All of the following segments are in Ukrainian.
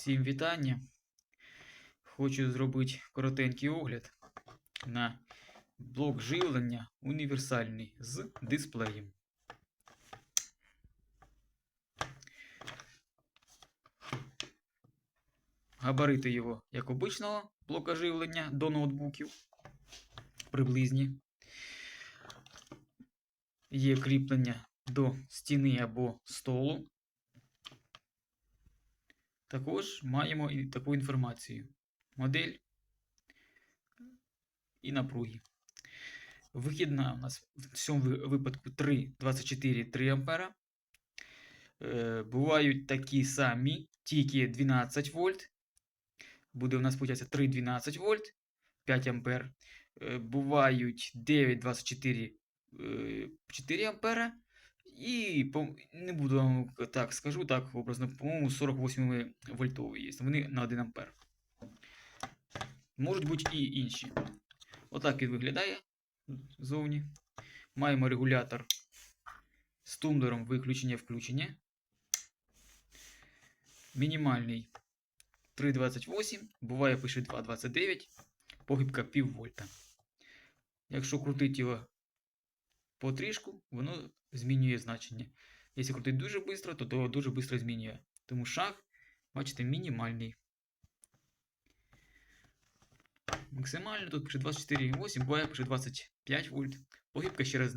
Всім вітання. Хочу зробити коротенький огляд на блок живлення універсальний з дисплеєм. Габарити його як обичного блока живлення до ноутбуків приблизні. Є кріплення до стіни або столу. Також маємо і таку інформацію. Модель і напруги. Вихідна у нас в цьому випадку 3, 24, 3 ампера. Е, бувають такі самі, тільки 12 вольт. Буде у нас, виходить, 3, 12 вольт, 5 ампер. Е, бувають 9, 24, е, 4 ампера. І по- не буду вам так скажу, так образно, по-моєму, 48 вольтові є. Вони на 1 ампер. Можуть бути і інші. Отак він виглядає ззовні. Маємо регулятор з тумблером виключення-включення. Мінімальний 3,28, буває пише 2,29, похибка пів вольта. Якщо крутити його потрішку, воно змінює значення. Якщо крутити дуже швидко, то, то дуже швидко змінює. Тому шаг, бачите, мінімальний. Максимально тут пише 24,8, буває пише 25 вольт. Погибка ще раз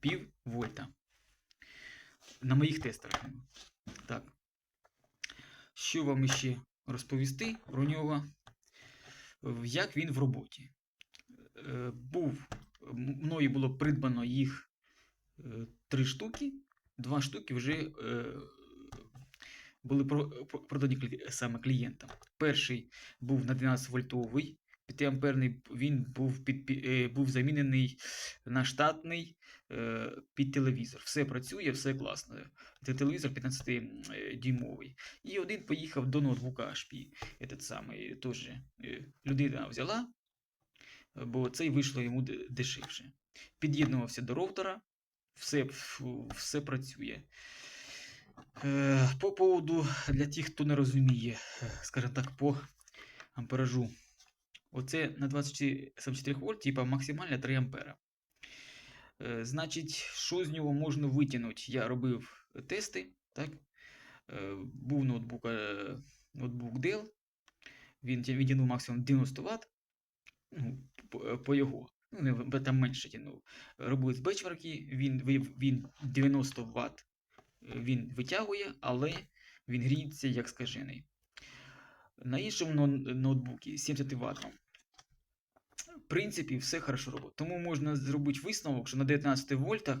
пів вольта. На моїх тестерах. Так. Що вам ще розповісти про нього? Як він в роботі? Е, Був, мною було придбано їх е, три штуки, два штуки вже е, були про- про- продані саме клієнтам. Перший був на 12 вольтовий, 5 амперний, він був, під, е, був замінений на штатний під телевізор. Все працює, все класно. Це телевізор 15-дюймовий. І один поїхав до ноутбука HP. Этот самий, теж, людина взяла, бо цей вийшло йому дешевше. Під'єднувався до роутера, все, все працює. Е, По поводу для тих, хто не розуміє, е, скажімо так, по амперажу. Оце на 24 вольт, типа максимально 3 ампера. Е, Значить, що з нього можна витягнути? Я робив тести, так? Був ноутбук, ноутбук Dell. Він відтягнув максимум 90 Вт. Ну, по, його. В- там менше тягнув. Робили бечверки, він, він 90 Вт він витягує, але він гріється як скажений. На іншому ноу- ноутбуці 70 Вт. В принципі, все хорошо робить. Тому можна зробити висновок, що на 19 вольтах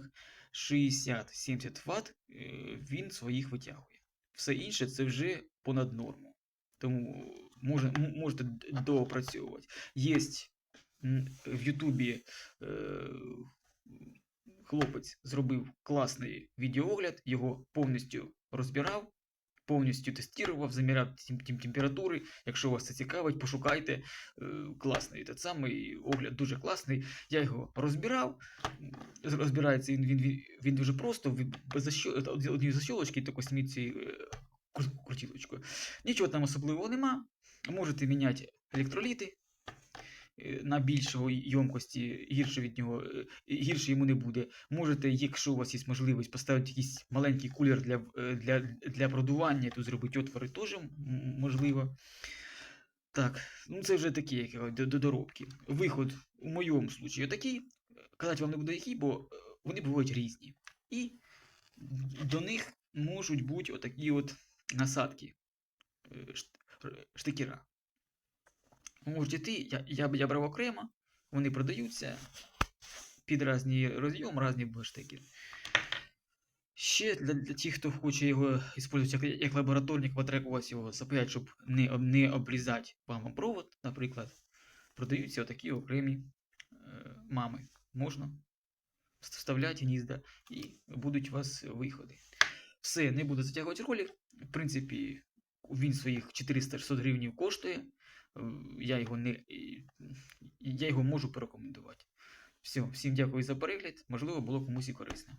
60-70 Вт він своїх витягує. Все інше це вже понад норму. Тому можете д- доопрацьовувати. Є в Ютубі е, хлопець зробив класний відеоогляд, його повністю розбирав, повністю тестував, заміряв тем- тем- температури. Якщо вас це цікавить, пошукайте. Е, Класний той самий огляд, дуже класний. Я його розбирав. Розбирається він, він, він, дуже просто, без однієї защолочки, зніміть цією е, крутілочкою. Нічого там особливого нема. Можете міняти електроліти е, на більшого ємкості, гірше від нього, е, гірше йому не буде. Можете, якщо у вас є можливість, поставити якийсь маленький кулер для, е, для, для продування, тут зробити отвори теж можливо. Так, ну це вже такі як до- до- доробки. Виход у моєму случаї такий. Казати вам не буду який, бо вони бувають різні. І до них можуть бути отакі от насадки штикера. Можуть іти, я, я, б- я брав окремо, вони продаються під різні розйом, різні штики. Ще для, для тих, хто хоче його використовувати як, як лабораторник, потребувати його запаяти, щоб не, не обрізати вам провод, наприклад, продаються отакі окремі е, мами. Можна вставляти гнізда і будуть у вас виходи. Все, не буду затягувати ролик. В принципі, він своїх 400-600 гривень коштує. Е, Я його не я його можу порекомендувати. Все, всім дякую за перегляд. Можливо, було комусь і корисно.